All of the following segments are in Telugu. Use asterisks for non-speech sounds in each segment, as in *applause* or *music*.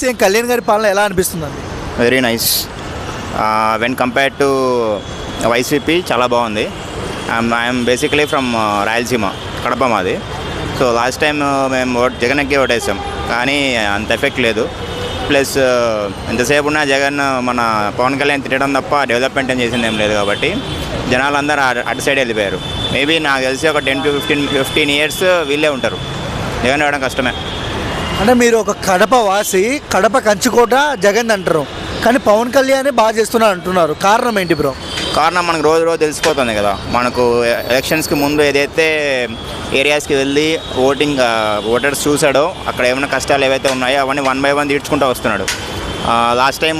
సీఎం కళ్యాణ్ గారి పాలన ఎలా అనిపిస్తుందండి? Very nice when compared to YCP చాలా బాగుంది. I'm basically from Rayalaseema Kadapa మాది. సో లాస్ట్ టైం మేము ఓట్ జగన్ ఓటేసాం. కానీ అంత ఎఫెక్ట్ లేదు. ప్లస్ uh, ఎంతసేపు ఉన్నా జగన్ uh, మన పవన్ కళ్యాణ్ తిట్టడం తప్ప డెవలప్మెంట్ ఏం చేసింది ఏం లేదు కాబట్టి జనాలందరూ అటు- సైడ్ వెళ్ళిపోయారు. మేబీ నాకు తెలిసి ఒక ten to fifteen fifteen years వీళ్ళే ఉంటారు. జగన్ వేయడం కష్టమే. అంటే మీరు ఒక కడప వాసి కడప కంచుకోట జగన్ అంటారు. కానీ పవన్ కళ్యాణ్ బాగా చేస్తున్నారు అంటున్నారు. కారణం ఏంటి బ్రో? కారణం మనకు రోజు రోజు తెలిసిపోతుంది కదా. మనకు ఎలక్షన్స్కి ముందు ఏదైతే ఏరియాస్కి వెళ్ళి ఓటింగ్ ఓటర్స్ చూసాడో అక్కడ ఏమైనా కష్టాలు ఏవైతే ఉన్నాయో అవన్నీ వన్ బై వన్ తీర్చుకుంటూ వస్తున్నాడు. లాస్ట్ టైం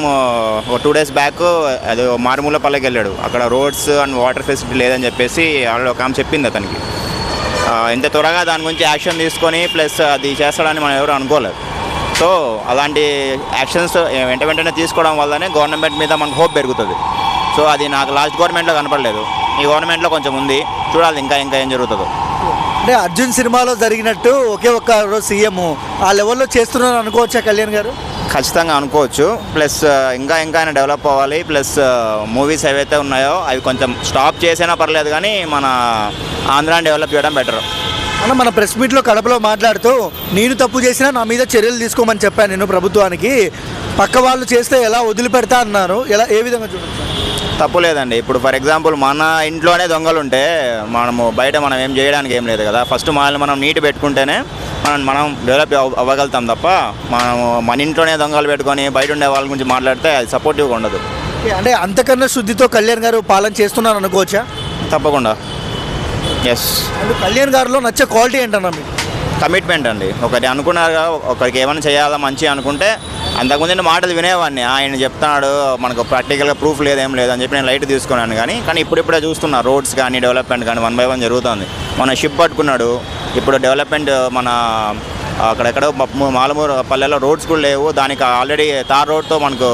ఒక టూ డేస్ బ్యాక్ అది మారుమూల పల్లెకి వెళ్ళాడు. అక్కడ రోడ్స్ అండ్ వాటర్ ఫెసిలిటీ లేదని చెప్పేసి ఆల్రెడీ ఒక ఆమె చెప్పింది అతనికి. ఇంత త్వరగా దాని గురించి యాక్షన్ తీసుకొని ప్లస్ అది చేస్తాడని మనం ఎవరు అనుకోలేదు. సో అలాంటి యాక్షన్స్ వెంట వెంటనే తీసుకోవడం వల్లనే గవర్నమెంట్ మీద మనకు హోప్ పెరుగుతుంది. సో అది నాకు లాస్ట్ గవర్నమెంట్లో కనపడలేదు. ఈ గవర్నమెంట్లో కొంచెం ఉంది. చూడాలి ఇంకా ఇంకా ఏం జరుగుతుందో. అంటే అర్జున్ సినిమాలో జరిగినట్టు ఒకే ఒక్క రోజు సీఎం ఆ లెవెల్లో చేస్తున్నారు అనుకోవచ్చా కళ్యాణ్ గారు? ఖచ్చితంగా అనుకోవచ్చు. ప్లస్ ఇంకా ఇంకా ఆయన డెవలప్ అవ్వాలి. ప్లస్ మూవీస్ ఏవైతే ఉన్నాయో అవి కొంచెం స్టాప్ చేసినా పర్లేదు కానీ మన ఆంధ్రాని డెవలప్ చేయడం బెటర్. అన్న మన ప్రెస్ మీట్లో కడపలో మాట్లాడుతూ నేను తప్పు చేసినా నా మీద చర్యలు తీసుకోమని చెప్పాను నేను ప్రభుత్వానికి. పక్క వాళ్ళు చేస్తే ఎలా వదిలిపెడతా అన్నారు. ఎలా ఏ విధంగా చూడొచ్చు? తప్పు లేదండి. ఇప్పుడు ఫర్ ఎగ్జాంపుల్ మన ఇంట్లోనే దొంగలు ఉంటే మనము బయట మనం ఏం చేయడానికి ఏం లేదు కదా. ఫస్ట్ మనల్ని మనం నీట్ పెట్టుకుంటేనే మనం మనం డెవలప్ అవ్- అవ్వగలుగుతాం తప్ప మనము మన ఇంట్లోనే దొంగలు పెట్టుకొని బయట ఉండే వాళ్ళ గురించి మాట్లాడితే అది సపోర్టివ్గా ఉండదు. అంటే అంతకన్నా శుద్ధితో కళ్యాణ్ గారు పాలన చేస్తున్నారు అనుకోవచ్చా? తప్పకుండా. ఎస్ కళ్యాణ్ గారిలో నచ్చే క్వాలిటీ ఏంటన్నా మీకు? కమిట్మెంట్ అండి. ఒకటి అనుకున్నారుగా ఒకరికి ఏమైనా చేయాలా మంచి అనుకుంటే అంతకుముందు మాటలు వినేవాడిని. ఆయన చెప్తున్నాడు మనకు ప్రాక్టికల్గా ప్రూఫ్ లేదేం లేదు అని చెప్పి నేను లైట్ తీసుకున్నాను కానీ కానీ ఇప్పుడిప్పుడే చూస్తున్నా రోడ్స్ కానీ డెవలప్మెంట్ కానీ వన్ బై వన్ జరుగుతుంది. మన షిప్ పట్టుకున్నాడు ఇప్పుడు డెవలప్మెంట్ మన అక్కడెక్కడ మాలమూరు పల్లెలో రోడ్స్ కూడా లేవు. దానికి ఆల్రెడీ తార్ రోడ్తో మనకు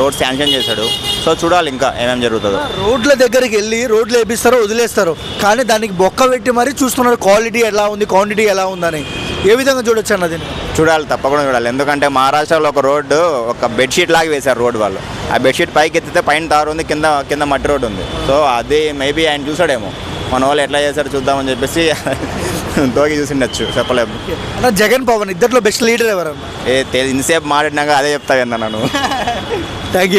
రోడ్ శాంక్షన్ చేశాడు. సో చూడాలి ఇంకా ఏమేమి జరుగుతుందో. రోడ్ల దగ్గరికి వెళ్ళి రోడ్లు వేపిస్తారో వదిలేస్తారు కానీ దానికి బొక్క పెట్టి మరీ చూస్తున్నారు క్వాలిటీ ఎలా ఉంది క్వాంటిటీ ఎలా ఉందని. ఏ విధంగా చూడొచ్చు అన్నది చూడాలి తప్పకుండా చూడాలి. ఎందుకంటే మహారాష్ట్రలో ఒక రోడ్డు ఒక బెడ్షీట్ లాగా వేశారు రోడ్డు వాళ్ళు. ఆ బెడ్షీట్ పైకి ఎత్తితే పైన తారు ఉంది కింద కింద మట్టి రోడ్డు ఉంది. సో అది మేబీ ఆయన చూసాడేమో మన వాళ్ళు ఎట్లా చేశారు చూద్దామని చెప్పేసి *laughs* తోగి చూసిండొచ్చు చెప్పలేము. అన్న జగన్ పవన్ ఇద్దట్లో బెస్ట్ లీడర్ ఎవరన్నా? ఏ తె- ఇంతసేపు మాట్లాడినాక అదే చెప్తా విన్నా నన్ను థ్యాంక్ యూ